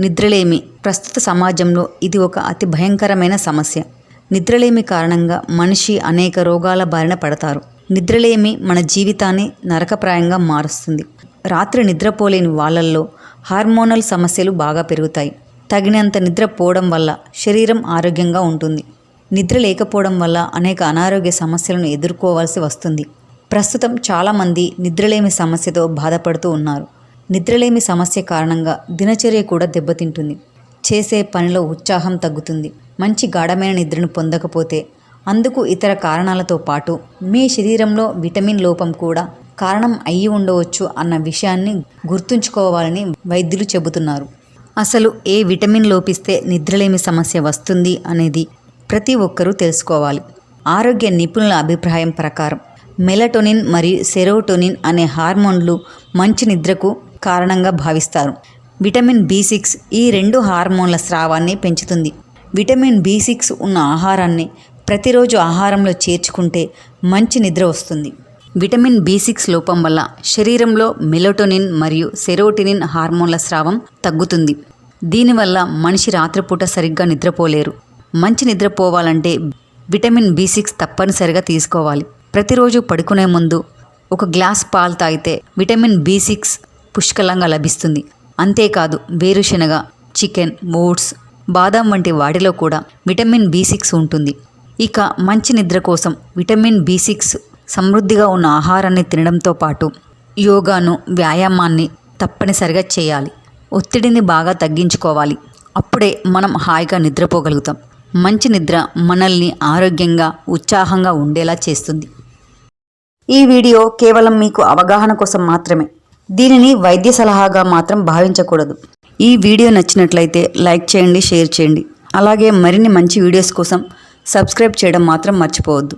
నిద్రలేమి. ప్రస్తుత సమాజంలో ఇది ఒక అతి భయంకరమైన సమస్య. నిద్రలేమి కారణంగా మనిషి అనేక రోగాల బారిన పడతారు. నిద్రలేమి మన జీవితాన్ని నరకప్రాయంగా మారుస్తుంది. రాత్రి నిద్రపోలేని వాళ్ళల్లో హార్మోనల్ సమస్యలు బాగా పెరుగుతాయి. తగినంత నిద్ర పోవడం వల్ల శరీరం ఆరోగ్యంగా ఉంటుంది. నిద్ర లేకపోవడం వల్ల అనేక అనారోగ్య సమస్యలను ఎదుర్కోవాల్సి వస్తుంది. ప్రస్తుతం చాలామంది నిద్రలేమి సమస్యతో బాధపడుతూ ఉన్నారు. నిద్రలేమి సమస్య కారణంగా దినచర్య కూడా దెబ్బతింటుంది. చేసే పనిలో ఉత్సాహం తగ్గుతుంది. మంచి గాఢమైన నిద్రను పొందకపోతే అందుకు ఇతర కారణాలతో పాటు మీ శరీరంలో విటమిన్ లోపం కూడా కారణం అయి ఉండవచ్చు అన్న విషయాన్ని గుర్తుంచుకోవాలని వైద్యులు చెబుతున్నారు. అసలు ఏ విటమిన్ లోపిస్తే నిద్రలేమి సమస్య వస్తుంది అనేది ప్రతి ఒక్కరూ తెలుసుకోవాలి. ఆరోగ్య నిపుణుల అభిప్రాయం ప్రకారం మెలటోనిన్ మరియు సెరోటోనిన్ అనే హార్మోన్లు మంచి నిద్రకు కారణంగా భావిస్తారు. విటమిన్ బి సిక్స్ ఈ రెండు హార్మోన్ల స్రావాన్ని పెంచుతుంది. విటమిన్ బి సిక్స్ ఉన్న ఆహారాన్ని ప్రతిరోజు ఆహారంలో చేర్చుకుంటే మంచి నిద్ర వస్తుంది. విటమిన్ బి సిక్స్ లోపం వల్ల శరీరంలో మెలటోనిన్ మరియు సెరోటినిన్ హార్మోన్ల స్రావం తగ్గుతుంది. దీనివల్ల మనిషి రాత్రిపూట సరిగ్గా నిద్రపోలేరు. మంచి నిద్రపోవాలంటే విటమిన్ బి సిక్స్ తప్పనిసరిగా తీసుకోవాలి. ప్రతిరోజు పడుకునే ముందు ఒక గ్లాస్ పాలు తాగితే విటమిన్ బి సిక్స్ పుష్కలంగా లభిస్తుంది. అంతేకాదు వేరుశనగ చికెన్ ఓట్స్ బాదం వంటి వాటిలో కూడా విటమిన్ బి సిక్స్ ఉంటుంది. ఇక మంచి నిద్ర కోసం విటమిన్ బి సిక్స్ సమృద్ధిగా ఉన్న ఆహారాన్ని తినడంతో పాటు యోగాను వ్యాయామాన్ని తప్పనిసరిగా చేయాలి. ఒత్తిడిని బాగా తగ్గించుకోవాలి. అప్పుడే మనం హాయిగా నిద్రపోగలుగుతాం. మంచి నిద్ర మనల్ని ఆరోగ్యంగా ఉత్సాహంగా ఉండేలా చేస్తుంది. ఈ వీడియో కేవలం మీకు అవగాహన కోసం మాత్రమే. దీనిని వైద్య సలహాగా మాత్రం భావించకూడదు. ఈ వీడియో నచ్చినట్లయితే లైక్ చేయండి షేర్ చేయండి. అలాగే మరిన్ని మంచి వీడియోస్ కోసం సబ్స్క్రైబ్ చేయడం మాత్రం మర్చిపోవద్దు.